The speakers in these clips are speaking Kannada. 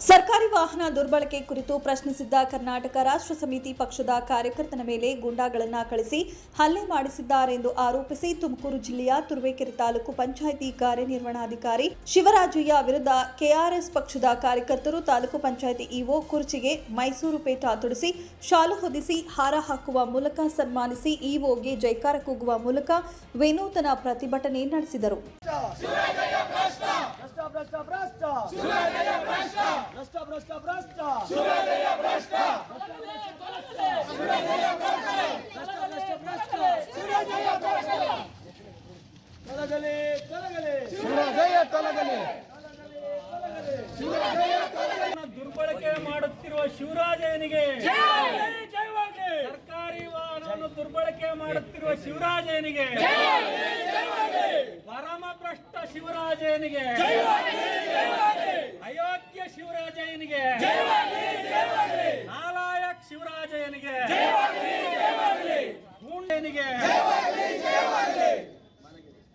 ಸರ್ಕಾರಿ ವಾಹನ ದುರ್ಬಳಕೆ ಕುರಿತು ಪ್ರಶ್ನಿಸಿದ್ದ ಕರ್ನಾಟಕ ರಾಷ್ಟ್ರ ಸಮಿತಿ ಪಕ್ಷದ ಕಾರ್ಯಕರ್ತನ ಮೇಲೆ ಗೂಂಡಾಗಳನ್ನು ಕಳಿಸಿ ಹಲ್ಲೆ ಮಾಡಿಸಿದ್ದಾರೆಂದು ಆರೋಪಿಸಿ ತುಮಕೂರು ಜಿಲ್ಲೆಯ ತುರುವೇಕೆರೆ ತಾಲೂಕು ಪಂಚಾಯಿತಿ ಕಾರ್ಯನಿರ್ವಹಣಾಧಿಕಾರಿ ಶಿವರಾಜಯ್ಯ ವಿರುದ್ಧ ಕೆಆರ್ಎಸ್ ಪಕ್ಷದ ಕಾರ್ಯಕರ್ತರು ತಾಲೂಕು ಪಂಚಾಯಿತಿ ಇಒ ಕುರ್ಚಿಗೆ ಮೈಸೂರು ಪೇಟ ತೊಡಿಸಿ ಶಾಲು ಹೊದಿಸಿ ಹಾರ ಹಾಕುವ ಮೂಲಕ ಸನ್ಮಾನಿಸಿ ಇಒಗೆ ಜೈಕಾರ ಕೂಗುವ ಮೂಲಕ ವಿನೂತನ ಪ್ರತಿಭಟನೆ ನಡೆಸಿದರು. ಭ್ರಷ್ಟ ಭ್ರಷ್ಟ ಭ್ರಷ್ಟ ಭ್ರಷ್ಟ ಭ್ರಷ್ಟ ತೊಲಗಲಿ ತೊಲಗಲಿ ಶಿವರಾಜಯ್ಯ ತೊಲಗಲಿ ದುರ್ಬಳಕೆ ಮಾಡುತ್ತಿರುವ ಶಿವರಾಜನಿಗೆ ದುರ್ಬಳಕೆ ಮಾಡುತ್ತಿರುವ ಶಿವರಾಜನಿಗೆ ಪರಮ ಭ್ರಷ್ಟ ಶಿವರಾಜನಿಗೆ ಅಯೋಗ್ಯ ಶಿವರಾಜನಿಗೆ ನಾಲಾಯಕ್ ಶಿವರಾಜನಿಗೆ ಗೂಂಡನಿಗೆ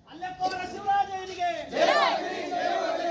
ಅಲ್ಲೇ ಶಿವರಾಜನಿಗೆ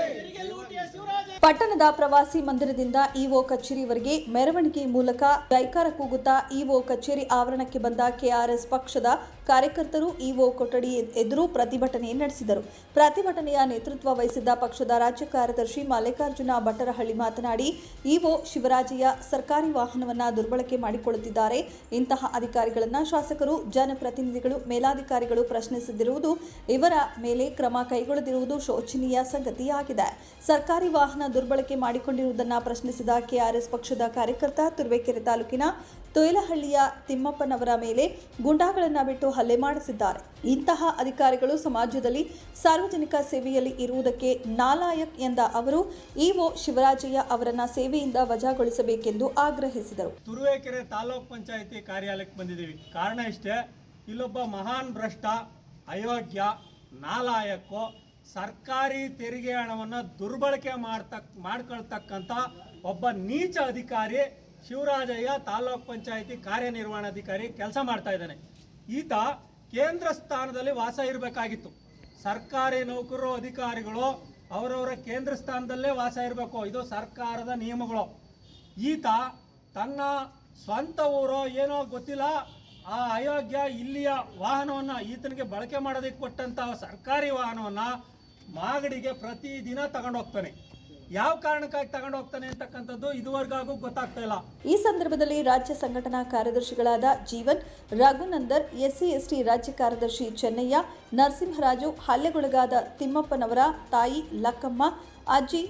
ತೆರಿಗೆ ಲೂಟಿಯ ಶಿವರಾಜ ಪಟ್ಟಣದ ಪ್ರವಾಸಿ ಮಂದಿರದಿಂದ ಇಒ ಕಚೇರಿವರೆಗೆ ಮೆರವಣಿಗೆ ಮೂಲಕ ಜೈಕಾರ ಕೂಗುತ್ತಾ ಇಒ ಕಚೇರಿ ಆವರಣಕ್ಕೆ ಬಂದ ಕೆಆರ್ಎಸ್ ಪಕ್ಷದ ಕಾರ್ಯಕರ್ತರು ಇಒ ಕೊಠಡಿ ಎದುರು ಪ್ರತಿಭಟನೆ ನಡೆಸಿದರು. ಪ್ರತಿಭಟನೆಯ ನೇತೃತ್ವ ವಹಿಸಿದ್ದ ಪಕ್ಷದ ರಾಜ್ಯ ಕಾರ್ಯದರ್ಶಿ ಮಲ್ಲಿಕಾರ್ಜುನ ಭಟ್ಟರಹಳ್ಳಿ ಮಾತನಾಡಿ, ಇಒ ಶಿವರಾಜಯ್ಯ ಸರ್ಕಾರಿ ವಾಹನವನ್ನು ದುರ್ಬಳಕೆ ಮಾಡಿಕೊಳ್ಳುತ್ತಿದ್ದಾರೆ. ಇಂತಹ ಅಧಿಕಾರಿಗಳನ್ನು ಶಾಸಕರು, ಜನಪ್ರತಿನಿಧಿಗಳು, ಮೇಲಾಧಿಕಾರಿಗಳು ಪ್ರಶ್ನಿಸದಿರುವುದು, ಇವರ ಮೇಲೆ ಕ್ರಮ ಕೈಗೊಳ್ಳದಿರುವುದು ಶೋಚನೀಯ ಸಂಗತಿಯಾಗಿದೆ. ಸರ್ಕಾರಿ ವಾಹನ ದುರ್ಬಳಕೆ ಮಾಡಿಕೊಂಡಿರುವುದನ್ನು ಪ್ರಶ್ನಿಸಿದ ಕೆಆರ್ಎಸ್ ಪಕ್ಷದ ಕಾರ್ಯಕರ್ತ ತುರುವೇಕೆರೆ ತಾಲೂಕಿನ ತೊಯ್ಲಹಳ್ಳಿಯ ತಿಮ್ಮಪ್ಪನವರ ಮೇಲೆ ಗುಂಡಾಗಳನ್ನು ಬಿಟ್ಟು ಹಲ್ಲೆ ಮಾಡಿಸಿದ್ದಾರೆ. ಇಂತಹ ಅಧಿಕಾರಿಗಳು ಸಮಾಜದಲ್ಲಿ ಸಾರ್ವಜನಿಕ ಸೇವೆಯಲ್ಲಿ ಇರುವುದಕ್ಕೆ ನಾಲಾಯಕ್ ಎಂದ ಅವರು, ಇಒ ಶಿವರಾಜಯ್ಯ ಅವರನ್ನ ಸೇವೆಯಿಂದ ವಜಾಗೊಳಿಸಬೇಕೆಂದು ಆಗ್ರಹಿಸಿದರು. ತುರುವೇಕೆರೆ ತಾಲೂಕ್ ಪಂಚಾಯಿತಿ ಕಾರ್ಯಾಲಯಕ್ಕೆ ಬಂದಿದ್ದೀವಿ. ಕಾರಣ ಇಷ್ಟೇ, ಇಲ್ಲೊಬ್ಬ ಮಹಾನ್ ಭ್ರಷ್ಟ, ಅಯೋಗ್ಯ ನಾಲಾಯಕ್ಕೋ ಸರ್ಕಾರಿ ತೆರಿಗೆ ಹಣವನ್ನು ದುರ್ಬಳಕೆ ಮಾಡ್ತಕ್ ಮಾಡ್ಕೊಳ್ತಕ್ಕಂಥ ಒಬ್ಬ ನೀಚ ಅಧಿಕಾರಿ ಶಿವರಾಜಯ್ಯ ತಾಲೂಕ್ ಪಂಚಾಯಿತಿ ಕಾರ್ಯನಿರ್ವಹಣಾಧಿಕಾರಿ ಕೆಲಸ ಮಾಡ್ತಾ ಇದ್ದಾನೆ. ಈತ ಕೇಂದ್ರ ಸ್ಥಾನದಲ್ಲಿ ವಾಸ ಇರಬೇಕಾಗಿತ್ತು. ಸರ್ಕಾರಿ ನೌಕರರು, ಅಧಿಕಾರಿಗಳು ಅವರವರ ಕೇಂದ್ರ ಸ್ಥಾನದಲ್ಲೇ ವಾಸ ಇರಬೇಕು. ಇದು ಸರ್ಕಾರದ ನಿಯಮಗಳು. ಈತ ತನ್ನ ಸ್ವಂತ ಊರೋ ಏನೋ ಗೊತ್ತಿಲ್ಲ, ಆ ಅಯೋಗ್ಯ ಇಲ್ಲಿಯ ವಾಹನವನ್ನು ಈತನಿಗೆ ಬಳಕೆ ಮಾಡೋದಕ್ಕೆ ಕೊಟ್ಟಂತಹ ಸರ್ಕಾರಿ ವಾಹನವನ್ನು ಮಾಗಡಿಗೆ ಪ್ರತಿದಿನ ತಗೊಂಡು ಹೋಗ್ತಾನೆ ಯಾವ ಕಾರಣಕ್ಕಾಗಿ ತಗೊಂಡು ಹೋಗ್ತಾನೆ ಅಂತಕ್ಕಂಥದ್ದು ಇದುವರೆಗಾಗೂ ಗೊತ್ತಾಗ್ತಾ ಇಲ್ಲ. ಈ ಸಂದರ್ಭದಲ್ಲಿ ರಾಜ್ಯ ಸಂಘಟನಾ ಕಾರ್ಯದರ್ಶಿಗಳಾದ ಜೀವನ್, ರಘುನಂದರ್, ಎಸ್ಸಿ, ಎಸ್ಟಿ ರಾಜ್ಯ ಕಾರ್ಯದರ್ಶಿ ಚೆನ್ನಯ್ಯ, ನರಸಿಂಹರಾಜು, ಹಲ್ಲೆಗೊಳಗಾದ ತಿಮ್ಮಪ್ಪನವರ ತಾಯಿ ಲಕ್ಕಮ್ಮ, ಅಜ್ಜಿ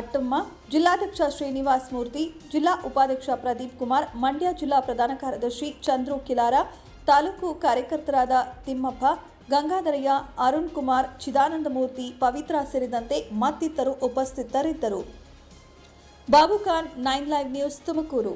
ಅಟ್ಟಮ್ಮ, ಜಿಲ್ಲಾಧ್ಯಕ್ಷ ಶ್ರೀನಿವಾಸ್ ಮೂರ್ತಿ, ಜಿಲ್ಲಾ ಉಪಾಧ್ಯಕ್ಷ ಪ್ರದೀಪ್ ಕುಮಾರ್, ಮಂಡ್ಯ ಜಿಲ್ಲಾ ಪ್ರಧಾನ ಕಾರ್ಯದರ್ಶಿ ಚಂದ್ರು ಕಿಲಾರ, ತಾಲೂಕು ಕಾರ್ಯಕರ್ತರಾದ ತಿಮ್ಮಪ್ಪ ಗಂಗಾಧರಯ್ಯ ಅರುಣ್ ಕುಮಾರ್ ಚಿದಾನಂದಮೂರ್ತಿ ಪವಿತ್ರ ಸೇರಿದಂತೆ ಮತ್ತಿತರರು ಉಪಸ್ಥಿತರಿದ್ದರು. Babukhan nine live news Tumakuru.